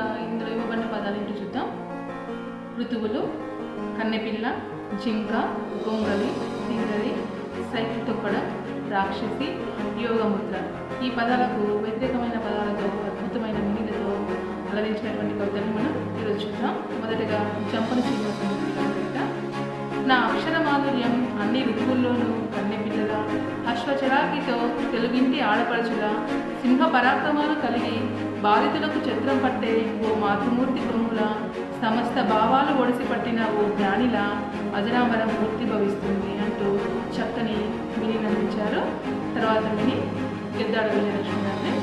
ముందుగా ఇందులో ఇవ్వబడిన పదాలు ఏంటో చూద్దాం. ఋతువులు కన్నెపిల్ల జింక గొంగలి తింగరి సైకిల్ తొక్కడం రాక్షసి యోగముద్ర. ఈ పదాలకు వ్యతిరేకమైన పదాలతో అద్భుతమైన మినిలతో అలరించినటువంటి కవితలు మనం ఈరోజు చూద్దాం. మొదటగా జంపన శ్రీనివాసమూర్తి కవిత నా అక్షర మాధుర్యం అన్ని ఋతువుల్లోనూ కన్నెపిల్లల అశ్వచరాకితో తెలుగింటి ఆడపడుచుల సింహ పరాక్రమాలు కలిగి బాధితులకు చిత్రం పట్టే ఓ మాతృమూర్తి కొమ్ముల సమస్త భావాలు ఒడిసి పట్టిన ఓ జ్ఞానిల అజరామరం మూర్తి భవిస్తుంది అంటూ చక్కని విని అందించారు తర్వాత మిని గిద్దాడ విజయలక్ష్మి గారిని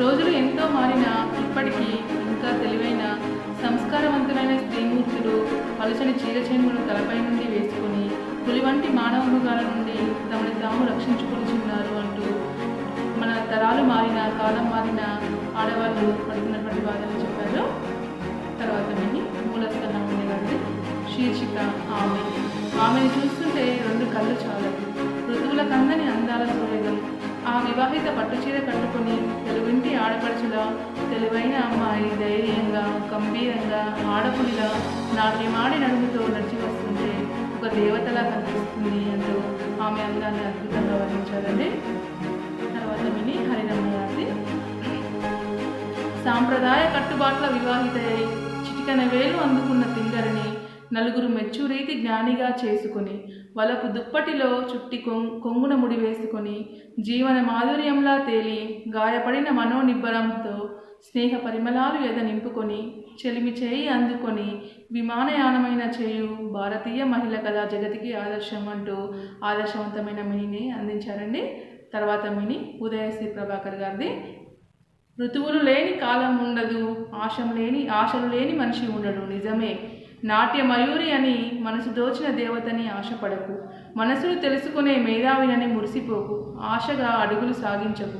రోజులు ఎంతో మారినా ఇప్పటికీ ఇంకా తెలివైన సంస్కారవంతమైన స్త్రీమూర్తులు పలుచని చీరచేనులను తలపై నుండి వేసుకొని పులి వంటి మానవ మృగాల నుండి కాలం మారిన ఆడవాళ్ళు పడుతున్నటువంటి బాధలు చెప్పారు. తర్వాత విని మూలస్థలం ఉండేవాడి శీర్షిక ఆమె. ఆమెను చూస్తుంటే రెండు కళ్ళు చాలు ఋతువుల కందని అందాల సూర్యగం ఆ వివాహిత పట్టుచీర కట్టుకొని తెలుగుంటి ఆడపడుచుల తెలివైన అమ్మాయి ధైర్యంగా గంభీరంగా ఆడపులిలా నాట్యమాడి నడుముతో నడిచి వస్తుంటే ఒక దేవతలా కనిపిస్తుంది అంటూ ఆమె అందాన్ని అద్భుతంగా వర్ణించారండి. సాంప్రదాయ కట్టుబాట్ల వివాహితయై చిటికన వేలు అందుకున్న తింగరిని నలుగురు మెచ్చురీతి జ్ఞానిగా చేసుకుని వలపు దుప్పటిలో చుట్టి కొం- కొంగున ముడి వేసుకొని జీవన మాధుర్యంలా తేలి గాయపడిన మనోనిబ్బరంతో స్నేహ పరిమళాలు ఎద నింపుకొని చెలిమి చేయి అందుకొని విమానయానమైన చేయు భారతీయ మహిళ కథా జగతికి ఆదర్శం అంటూ ఆదర్శవంతమైన మినిని అందించారండి. తర్వాత మిని ఉదయశ్రీ ప్రభాకర్ గారిది ఋతువులు లేని కాలం ఉండదు ఆశం లేని ఆశలు లేని మనిషి ఉండడు నిజమే. నాట్య మయూరి అని మనసు దోచిన దేవతని ఆశపడకు. మనసును తెలుసుకునే మేధావినని మురిసిపోకు ఆశగా అడుగులు సాగించకు.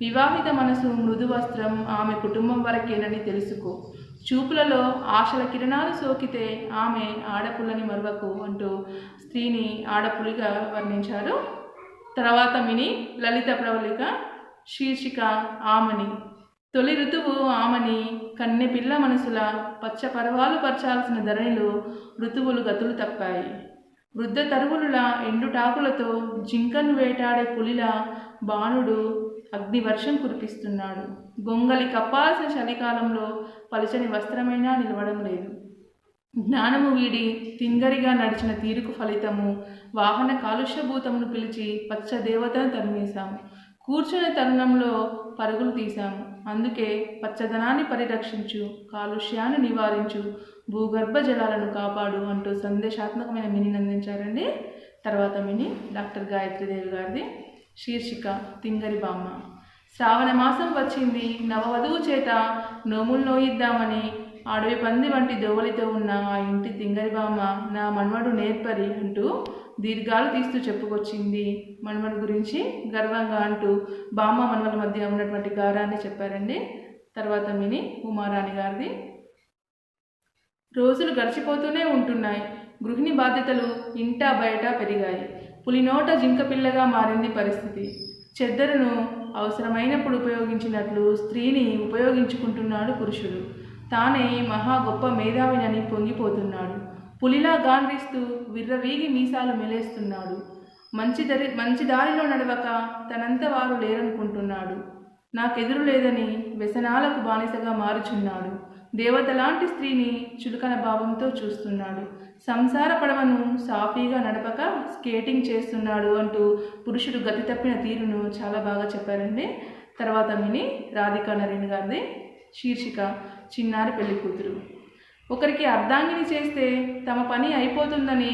వివాహిత మనసు మృదు వస్త్రం ఆమె కుటుంబం వరకేనని తెలుసుకో. చూపులలో ఆశల కిరణాలు సోకితే ఆమె ఆడపుల్లని మరవకు అంటూ స్త్రీని ఆడపులిగా వర్ణించారు. తర్వాత మిని లలిత ప్రవళిక శీర్షిక ఆమని. తొలి ఋతువు ఆమని కన్నె పిల్ల మనసుల పచ్చ పర్వాలు పరచాల్సిన ధరణిలో ఋతువులు గతులు తప్పాయి. వృద్ధ తరువులుల ఎండుటాకులతో జింకను వేటాడే పులిలా బాణుడు అగ్నివర్షం కురిపిస్తున్నాడు. గొంగలి కప్పాల్సిన చలికాలంలో పలుచని వస్త్రమైనా నిలవడం లేదు. జ్ఞానము వీడి తింగరిగా నడిచిన తీరుకు ఫలితము వాహన కాలుష్యభూతమును పిలిచి పచ్చ దేవతను తరిమేశాము. కూర్చునే తరుణంలో పరుగులు తీశాము అందుకే పచ్చదనాన్ని పరిరక్షించు కాలుష్యాన్ని నివారించు భూగర్భ జలాలను కాపాడు అంటూ సందేశాత్మకమైన మిని అందించారండి. తర్వాత మిని డాక్టర్ గాయత్రీదేవి గారిది శీర్షిక తింగరి బామ్మ. శ్రావణ మాసం వచ్చింది. నవవధువు చేత నోములు నోయిద్దామని అడవి పంది వంటి దోవలితో ఉన్న ఆ ఇంటి తింగరి బామ్మ నా మన్మడు నేర్పరి అంటూ దీర్ఘాలు తీస్తూ చెప్పుకొచ్చింది మన్మడు గురించి గర్వంగా అంటూ బామ్మ మనమల మధ్య ఉన్నటువంటి గారాన్ని చెప్పారండి. తర్వాత మిని ఉమారాణి గారిది రోజులు గడిచిపోతూనే ఉంటున్నాయి. గృహిణి బాధ్యతలు ఇంటా బయట పెరిగాయి. పులినోట జింకపిల్లగా మారింది పరిస్థితి. చెద్దరును అవసరమైనప్పుడు ఉపయోగించినట్లు స్త్రీని ఉపయోగించుకుంటున్నాడు పురుషుడు. తానే మహా గొప్ప మేధావినని పొంగిపోతున్నాడు. పులిలా గాండ్రిస్తూ విర్రవీగి మీసాలు మెలేస్తున్నాడు. మంచి దరి మంచి దారిలో నడవక తనంత వారు లేరనుకుంటున్నాడు. నాకెదురు లేదని వ్యసనాలకు బానిసగా మారుచున్నాడు. దేవతలాంటి స్త్రీని చులకన భావంతో చూస్తున్నాడు. సంసార పడవను సాఫీగా నడపక స్కేటింగ్ చేస్తున్నాడు అంటూ పురుషుడు గతి తప్పిన తీరును చాలా బాగా చెప్పారండి. తర్వాత మిని రాధికా నరేణ్ గారిది శీర్షిక చిన్నారి పెళ్ళి కూతురు. ఒకరికి అర్ధాంగిని చేస్తే తమ పని అయిపోతుందని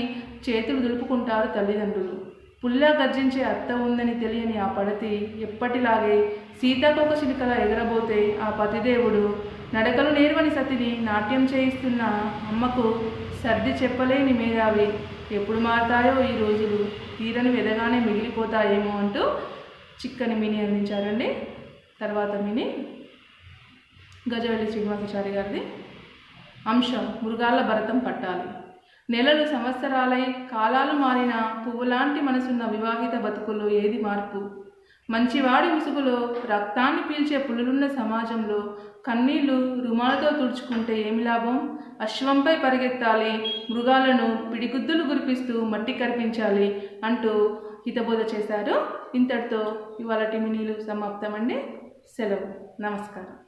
చేతులు దులుపుకుంటారు తల్లిదండ్రులు. పుల్లా గర్జించే అత్త ఉందని తెలియని ఆ పడతి ఎప్పటిలాగే సీతాకోక చిలుకలా ఎగరబోతే ఆ పతిదేవుడు నడకలు నేర్వని సతిని నాట్యం చేయిస్తున్న అమ్మకు సర్ది చెప్పలేని మేధావి. ఎప్పుడు మారతాయో ఈ రోజులు? తీరని వెదగానే మిగిలిపోతాయేమో అంటూ చిక్కని మిని అందించారండి తర్వాత మిని గజవెల్లి శ్రీనివాసాచారి గారిది. అంశం మృగాల భరతం పట్టాలి. నెలలు సంవత్సరాలై కాలాలు మారిన పువ్వులాంటి మనసున్న వివాహిత బతుకుల్లో ఏది మార్పు? మంచివాడి ముసుగులో రక్తాన్ని పీల్చే పులులున్న సమాజంలో కన్నీళ్ళు రుమాలతో తుడుచుకుంటే ఏమి లాభం? అశ్వంపై పరిగెత్తాలి మృగాలను పిడిగుద్దులు గురిపిస్తూ మట్టి కరిపించాలి అంటూ హితబోధ చేశారు. ఇంతటితో ఇవాళ మినీలు సమాప్తమండి. సెలవు. నమస్కారం.